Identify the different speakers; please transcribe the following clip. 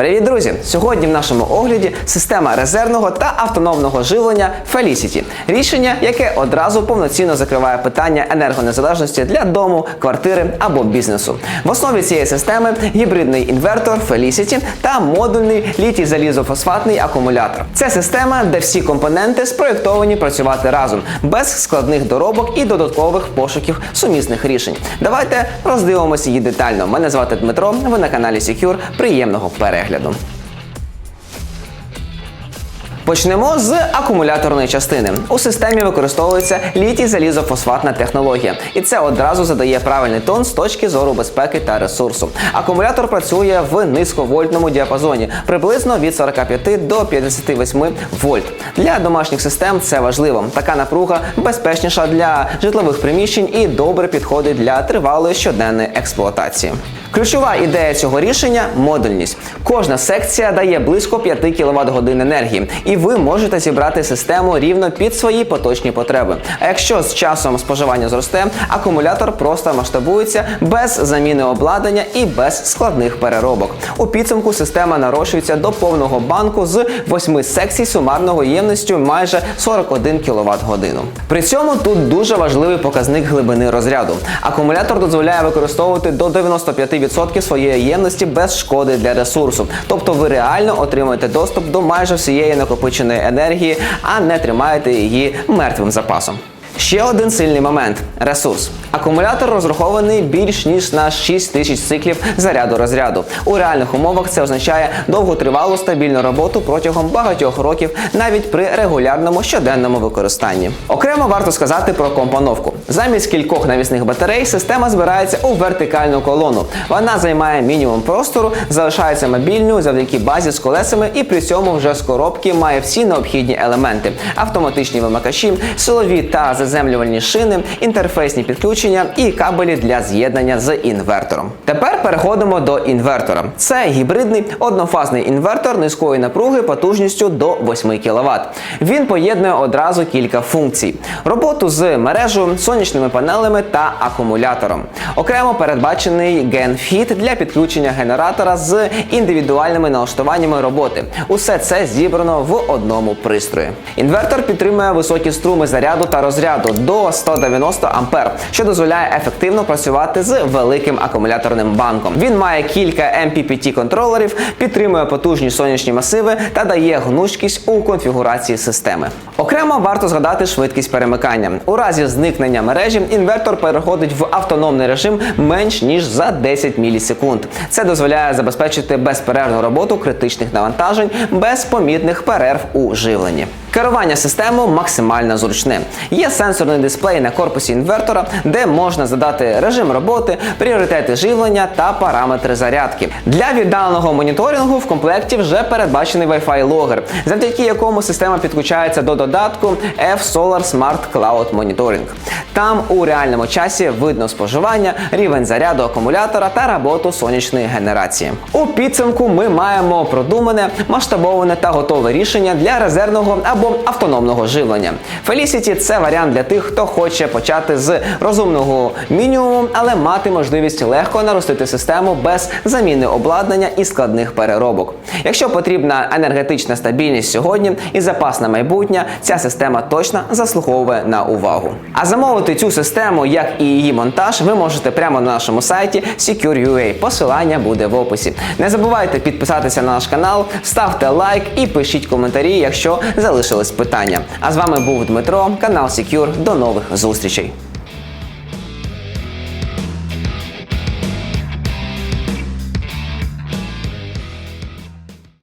Speaker 1: Привіт, друзі! Сьогодні в нашому огляді система резервного та автономного живлення Felicity. Рішення, яке одразу повноцінно закриває питання енергонезалежності для дому, квартири або бізнесу. В основі цієї системи гібридний інвертор Felicity та модульний літій залізофосфатний акумулятор. Це система, де всі компоненти спроєктовані працювати разом, без складних доробок і додаткових пошуків сумісних рішень. Давайте роздивимося її детально. Мене звати Дмитро. Ви на каналі Secure. Приємного перегляду. Почнемо з акумуляторної частини. У системі використовується літій залізофосфатна технологія, і це одразу задає правильний тон з точки зору безпеки та ресурсу. Акумулятор працює в низьковольтному діапазоні, приблизно від 45 до 58 вольт. Для домашніх систем це важливо. Така напруга безпечніша для житлових приміщень і добре підходить для тривалої щоденної експлуатації. Ключова ідея цього рішення модульність. Кожна секція дає близько 5 кВт годин енергії, і ви можете зібрати систему рівно під свої поточні потреби. А якщо з часом споживання зросте, акумулятор просто масштабується без заміни обладнання і без складних переробок. У підсумку система нарощується до повного банку з 8 секцій сумарного ємністю майже 41 кВт годину. При цьому тут дуже важливий показник глибини розряду. Акумулятор дозволяє використовувати до 95% своєї ємності без шкоди для ресурсу. Тобто ви реально отримуєте доступ до майже всієї накопиченої енергії, а не тримаєте її мертвим запасом. Ще один сильний момент ресурс. Акумулятор розрахований більш ніж на 6 тисяч циклів заряду розряду. У реальних умовах це означає довготривалу стабільну роботу протягом багатьох років, навіть при регулярному щоденному використанні. Окремо варто сказати про компоновку. Замість кількох навісних батарей система збирається у вертикальну колону. Вона займає мінімум простору, залишається мобільною завдяки базі з колесами і при цьому вже з коробки має всі необхідні елементи: автоматичні вимикачі, силові та заземлювальні шини, інтерфейсні підключення і кабелі для з'єднання з інвертором. Тепер переходимо до інвертора. Це гібридний однофазний інвертор низької напруги потужністю до 8 кВт. Він поєднує одразу кілька функцій: роботу з мережею, сонячними панелями та акумулятором. Окремо передбачений GenFit для підключення генератора з індивідуальними налаштуваннями роботи. Усе це зібрано в одному пристрої. Інвертор підтримує високі струми заряду та розряду до 190 А, що дозволяє ефективно працювати з великим акумуляторним банком. Він має кілька MPPT контролерів, підтримує потужні сонячні масиви та дає гнучкість у конфігурації системи. Окремо варто згадати швидкість перемикання. У разі зникнення мережі інвертор переходить в автономний режим менш ніж за 10 мілісекунд. Це дозволяє забезпечити безперервну роботу критичних навантажень без помітних перерв у живленні. Керування системою максимально зручне. Є сенсорний дисплей на корпусі інвертора, де можна задати режим роботи, пріоритети живлення та параметри зарядки. Для віддаленого моніторингу в комплекті вже передбачений Wi-Fi логер, завдяки якому система підключається до додатку F-Solar Smart Cloud Monitoring. Там у реальному часі видно споживання, рівень заряду акумулятора та роботу сонячної генерації. У підсумку ми маємо продумане, масштабоване та готове рішення для резервного або автономного живлення. Felicity – це варіант для тих, хто хоче почати з розумного мінімуму, але мати можливість легко наростити систему без заміни обладнання і складних переробок. Якщо потрібна енергетична стабільність сьогодні і запас на майбутнє, ця система точно заслуговує на увагу. А замовити цю систему, як і її монтаж, ви можете прямо на нашому сайті Secure.ua. Посилання буде в описі. Не забувайте підписатися на наш канал, ставте лайк і пишіть коментарі, якщо залишились питання. А з вами був Дмитро, канал Secure. До нових зустрічей.